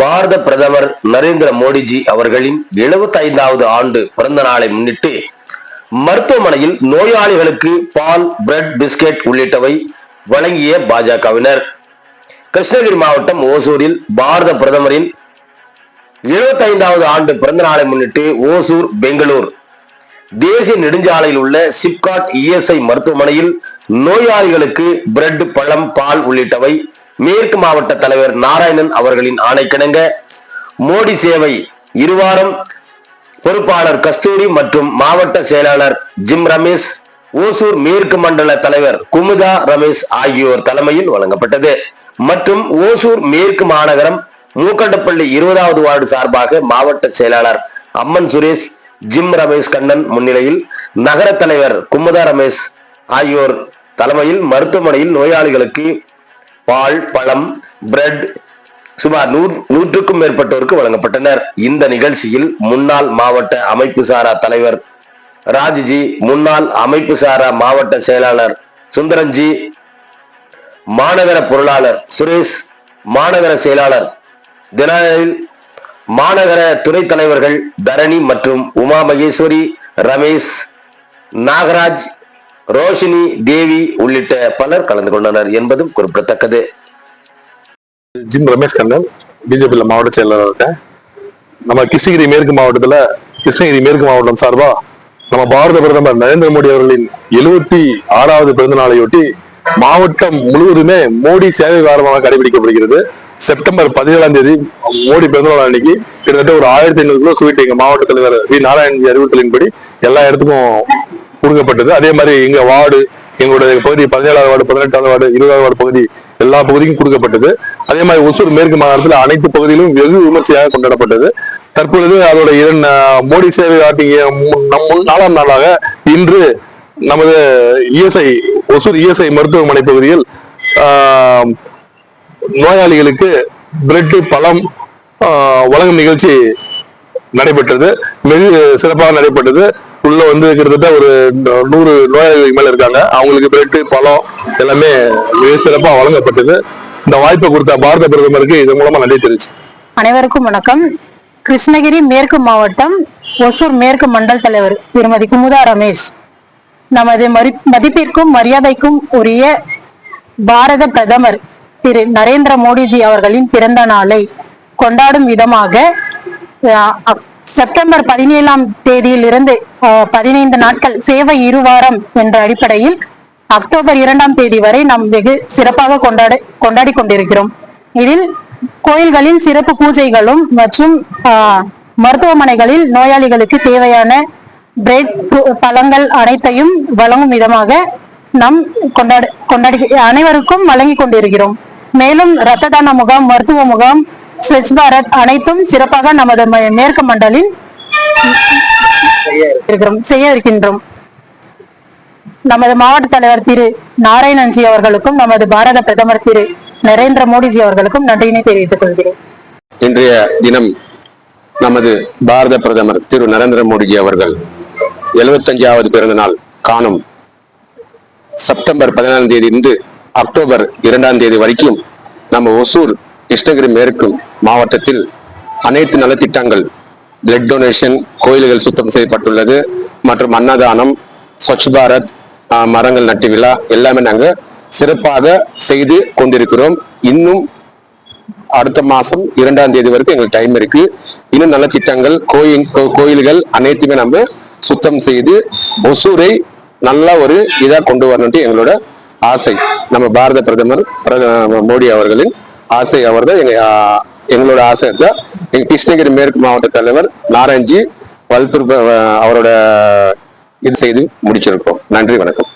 பாரத பிரதமர் நரேந்திர மோடிஜி அவர்களின் 75வது ஆண்டு பிறந்த நாளை முன்னிட்டு மருத்துவமனையில் நோயாளிகளுக்கு பால் பிரெட் பிஸ்கெட் உள்ளிட்டவை வழங்கிய பாஜகவினர். கிருஷ்ணகிரி மாவட்டம் ஓசூரில் பாரத பிரதமரின் 75வது ஆண்டு பிறந்த நாளை முன்னிட்டு ஓசூர் பெங்களூர் தேசிய நெடுஞ்சாலையில் உள்ள சிப்காட் இஎஸ்ஐ மருத்துவமனையில் நோயாளிகளுக்கு பிரெட் பழம் பால் உள்ளிட்டவை மேற்கு மாவட்ட தலைவர் நாராயணன் அவர்களின் ஆணைக்கிணங்க. மோடி சேவை இருவாரம். பொறுப்பாளர் கஸ்தூரி மற்றும் மாவட்ட செயலாளர் ஜிம் ரமேஷ் ஓசூர் மேற்கு மண்டல தலைவர் குமுதா ரமேஷ் ஆகியோர் தலைமையில் வழங்கப்பட்டது. மற்றும் ஓசூர் மேற்கு மாநகரம் மூக்கட்டப்பள்ளி இருபதாவது வார்டு சார்பாக மாவட்ட செயலாளர் அம்மன் சுரேஷ் ஜிம் ரமேஷ் கண்ணன் முன்னிலையில் நகர தலைவர் குமுதா ரமேஷ் ஆகியோர் தலைமையில் மருத்துவமனையில் நோயாளிகளுக்கு பால் பழம் பிரெட் சுமார் நூறு நூற்றுக்கும் மேற்பட்டோருக்கு வழங்கப்பட்டனர். இந்த நிகழ்ச்சியில் முன்னாள் மாவட்ட அமைப்பு சாரா தலைவர் ராஜ்ஜி முன்னாள் அமைப்பு சாரா மாவட்ட செயலாளர் சுந்தரஞ்சி மாநகர பொருளாளர் சுரேஷ் மாநகர செயலாளர் தினலில் மாநகர துணைத் தலைவர்கள் தரணி மற்றும் உமா மகேஸ்வரி ரமேஷ் நாகராஜ் ரோஷினி தேவி உள்ளிட்ட பலர் கலந்து கொண்டனர் என்பதும் குறிப்பிடத்தக்கது. ஜிம் ரமேஷ் கண்ணன் பிஜேபியில் மாவட்ட செயலாளர் இருக்கேன். நம்ம கிருஷ்ணகிரி மேற்கு மாவட்டத்தில் கிருஷ்ணகிரி மேற்கு மாவட்டம் சார்பாக நம்ம பாரத பிரதமர் நரேந்திர மோடி அவர்களின் எழுபத்தி ஆறாவது பிறந்த நாளையொட்டி மாவட்டம் முழுவதுமே மோடி சேவை வாரமாக கடைபிடிக்கப்படுகிறது. செப்டம்பர் பதினேழாம் தேதி மோடி பிறந்தநாள் அன்னைக்கு கிட்டத்தட்ட ஒரு ஆயிரத்தி ஐநூறு கிலோ ஸ்வீட் எங்க மாவட்ட தலைவர் வி நாராயணஜி அறிவுறுத்தலின்படி எல்லா இடத்துக்கும் கொடுக்கப்பட்டது. அதே மாதிரி எங்க வார்டு எங்களுடைய பகுதி பதினேழாவது வார்டு பதினெட்டாவது வார்டு இருபதாவது வார்டு பகுதி எல்லா பகுதிக்கும் கொடுக்கப்பட்டது. அதே மாதிரி ஒசூர் மேற்கு மாகாணத்தில் அனைத்து பகுதியிலும் வெகு விமர்சையாக கொண்டாடப்பட்டது. தற்பொழுது அதோட இரண்டு மோடி சேவை ஆட்டிய மு- நம் நாலாம் நாளாக இன்று நமது இஎஸ்ஐ ஒசூர் இஎஸ்ஐ மருத்துவமனை பகுதியில் நோயாளிகளுக்கு பிரெட் பழம் வழங்கும் நிகழ்ச்சி நடைபெற்றது. மிக சிறப்பாக நடைபெற்றது. உள்ள வந்து கிட்டத்தட்ட ஒரு நூறு நோயாளிகளுக்கு மேல இருக்காங்க. அவங்களுக்கு பிரெட் பழம் எல்லாமே மிக சிறப்பாக வழங்கப்பட்டது. இந்த வாய்ப்பை கொடுத்த பாரத பிரதமருக்கு இதன் மூலமா நன்றி தெரிவிச்சு. அனைவருக்கும் வணக்கம். கிருஷ்ணகிரி மேற்கு மாவட்டம் ஒசூர் மேற்கு மண்டல் தலைவர் திருமதி குமுதா ரமேஷ். நமது மதிப்பிற்கும் மரியாதைக்கும் உரிய பாரத பிரதமர் திரு நரேந்திர மோடிஜி அவர்களின் பிறந்த நாளை கொண்டாடும் விதமாக செப்டம்பர் பதினேழாம் தேதியிலிருந்து அஹ், பதினைந்து நாட்கள் சேவை இருவாரம் என்ற அடிப்படையில் அக்டோபர் இரண்டாம் தேதி வரை நாம் வெகு சிறப்பாக கொண்டாட கொண்டாடி கொண்டிருக்கிறோம். இதில் கோயில்களில் சிறப்பு பூஜைகளும் மற்றும் ஆஹ், மருத்துவமனைகளில் நோயாளிகளுக்கு தேவையான பிரெட் பழங்கள் அனைத்தையும் வழங்கும் விதமாக நாம் கொண்டாட கொண்டாடி அனைவருக்கும் வழங்கி கொண்டிருக்கிறோம். மேலும் இரத்த தான முகாம் மருத்துவ முகாம் ஸ்வச் பாரத் அனைத்தும் சிறப்பாக நமது மேற்கு மண்டலில் இருக்கிறோம் செய்ய இருக்கின்றோம். நமது மாவட்ட தலைவர் திரு நாராயணன்ஜி அவர்களுக்கும் நமது பாரத பிரதமர் திரு நரேந்திர மோடிஜி அவர்களுக்கும் நன்றியினை தெரிவித்துக் கொள்கிறேன். இன்றைய தினம் நமது பாரத பிரதமர் திரு நரேந்திர மோடிஜி அவர்கள் எழுபத்தஞ்சாவது பிறந்த நாள் காணும் செப்டம்பர் பதினாறாம் தேதி இருந்து அக்டோபர் இரண்டாம் தேதி வரைக்கும் நம்ம ஒசூர் கிருஷ்ணகிரி மேற்கு மாவட்டத்தில் அனைத்து நலத்திட்டங்கள் பிளட் டொனேஷன் கோயில்கள் சுத்தம் செய்யப்பட்டுள்ளது. மற்றும் அன்னதானம் ஸ்வச் பாரத் மரங்கள் நட்டு விழா எல்லாமே நாங்கள் சிறப்பாக செய்து கொண்டிருக்கிறோம். இன்னும் அடுத்த மாசம் இரண்டாம் தேதி வரைக்கும் எங்களுக்கு டைம் இருக்கு. இன்னும் நல்ல திட்டங்கள் கோயில் கோ- கோயில்கள் அனைத்துமே நம்ம சுத்தம் செய்து ஒசூரை நல்ல ஒரு இதா கொண்டு வரணும்ட்டு எங்களோட ஆசை. நம்ம பாரத பிரதமர் மோடி அவர்களின் ஆசை அவர்தான். எங்க எங்களோட ஆசை தான் எங்க கிருஷ்ணகிரி மேற்கு மாவட்ட தலைவர் நாராயண்ஜி வல்துர் அவரோட இது செய்து முடிச்சிருக்கோம். நன்றி வணக்கம்.